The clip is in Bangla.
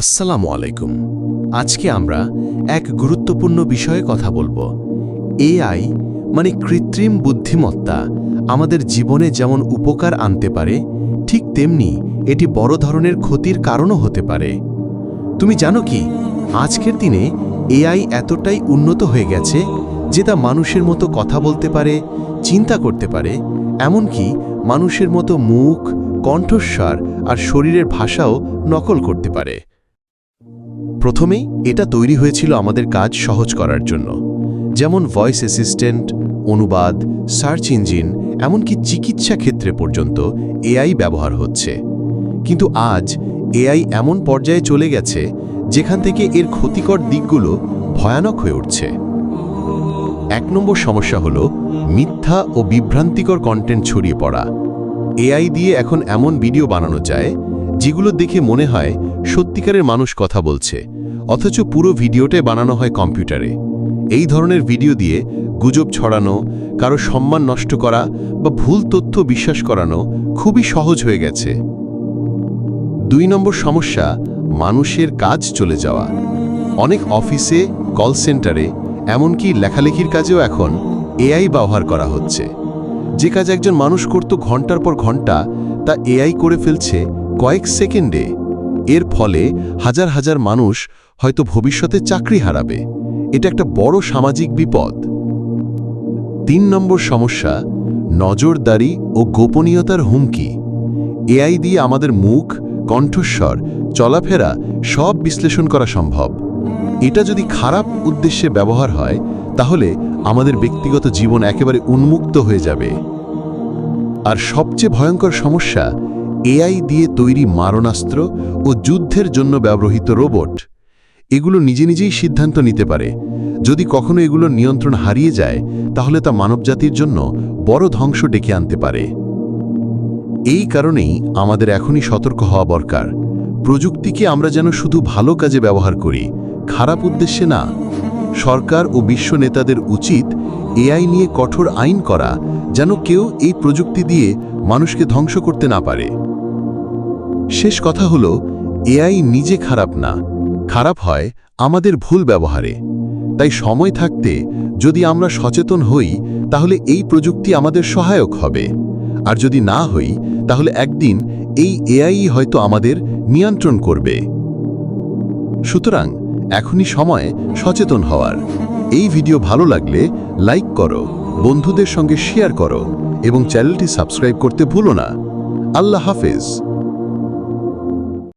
আসসালামু আলাইকুম। আজকে আমরা এক গুরুত্বপূর্ণ বিষয়ে কথা বলব। এআই মানে কৃত্রিম বুদ্ধিমত্তা আমাদের জীবনে যেমন উপকার আনতে পারে, ঠিক তেমনি এটি বড় ধরনের ক্ষতির কারণও হতে পারে। তুমি জানো কি? আজকের দিনে এআই এতটাই উন্নত হয়ে গেছে যে তা মানুষের মতো কথা বলতে পারে, চিন্তা করতে পারে, এমনকি মানুষের মতো মুখ, কণ্ঠস্বর আর শরীরের ভাষাও নকল করতে পারে। প্রথমেই এটা তৈরি হয়েছিল আমাদের কাজ সহজ করার জন্য। যেমন ভয়েস অ্যাসিস্ট্যান্ট অনুবাদ সার্চ ইঞ্জিন এমনকি চিকিৎসা ক্ষেত্রে পর্যন্ত এআই ব্যবহার হচ্ছে। কিন্তু আজ এআই এমন পর্যায়ে চলে গেছে, যেখান থেকে এর ক্ষতিকর দিকগুলো ভয়ানক হয়ে উঠছে। এক নম্বর সমস্যা হলো মিথ্যা ও বিভ্রান্তিকর কন্টেন্ট ছড়িয়ে পড়া। এআই দিয়ে এখন এমন ভিডিও বানানো যায়, যেগুলো দেখে মনে হয় সত্যিকারের মানুষ কথা বলছে। অথচ পুরো ভিডিওটাই বানানো হয় কম্পিউটারে। এই ধরনের ভিডিও দিয়ে গুজব ছড়ানো, কারও সম্মান নষ্ট করা বা ভুল তথ্য বিশ্বাস করানো খুবই সহজ হয়ে গেছে। দুই নম্বর সমস্যা, মানুষের কাজ চলে যাওয়া। অনেক অফিসে, কল সেন্টারে, এমনকি লেখালেখির কাজেও এখন এআই ব্যবহার করা হচ্ছে। যে কাজ একজন মানুষ করত ঘণ্টার পর ঘণ্টা, তা এআই করে ফেলছে কয়েক সেকেন্ডে। এর ফলে হাজার হাজার মানুষ হয়তো ভবিষ্যতে চাকরি হারাবে। এটা একটা বড় সামাজিক বিপদ। তিন নম্বর সমস্যা, নজরদারি ও গোপনীয়তার হুমকি। এআই দিয়ে আমাদের মুখ, কণ্ঠস্বর, চলাফেরা সব বিশ্লেষণ করা সম্ভব। এটা যদি খারাপ উদ্দেশ্যে ব্যবহার হয়, তাহলে আমাদের ব্যক্তিগত জীবন একেবারে উন্মুক্ত হয়ে যাবে। আর সবচেয়ে ভয়ঙ্কর সমস্যা এআই দিয়ে তৈরি মারণাস্ত্র ও যুদ্ধের জন্য ব্যবহৃত রোবট। এগুলো নিজে নিজেই সিদ্ধান্ত নিতে পারে। যদি কখনো এগুলোর নিয়ন্ত্রণ হারিয়ে যায়, তাহলে তা মানবজাতির জন্য বড় ধ্বংস ডেকে আনতে পারে। এই কারণেই আমাদের এখনই সতর্ক হওয়া দরকার। প্রযুক্তিকে আমরা যেন শুধু ভালো কাজে ব্যবহার করি, খারাপ উদ্দেশ্যে না। সরকার ও বিশ্ব নেতাদের উচিত এআই নিয়ে কঠোর আইন করা, যেন কেউ এই প্রযুক্তি দিয়ে মানুষকে ধ্বংস করতে না পারে। শেষ কথা হলো, এআই নিজে খারাপ না। খারাপ হয় আমাদের ভুল ব্যবহারে। তাই সময় থাকতে যদি আমরা সচেতন হই, তাহলে এই প্রযুক্তি আমাদের সহায়ক হবে। আর যদি না হই, তাহলে একদিন এই এআই হয়তো আমাদের নিয়ন্ত্রণ করবে। সুতরাং এখনই সময় সচেতন হওয়ার। এই ভিডিও ভালো লাগলে লাইক করো, বন্ধুদের সঙ্গে শেয়ার করো এবং চ্যানেলটি সাবস্ক্রাইব করতে ভুলো না। আল্লাহ হাফেজ।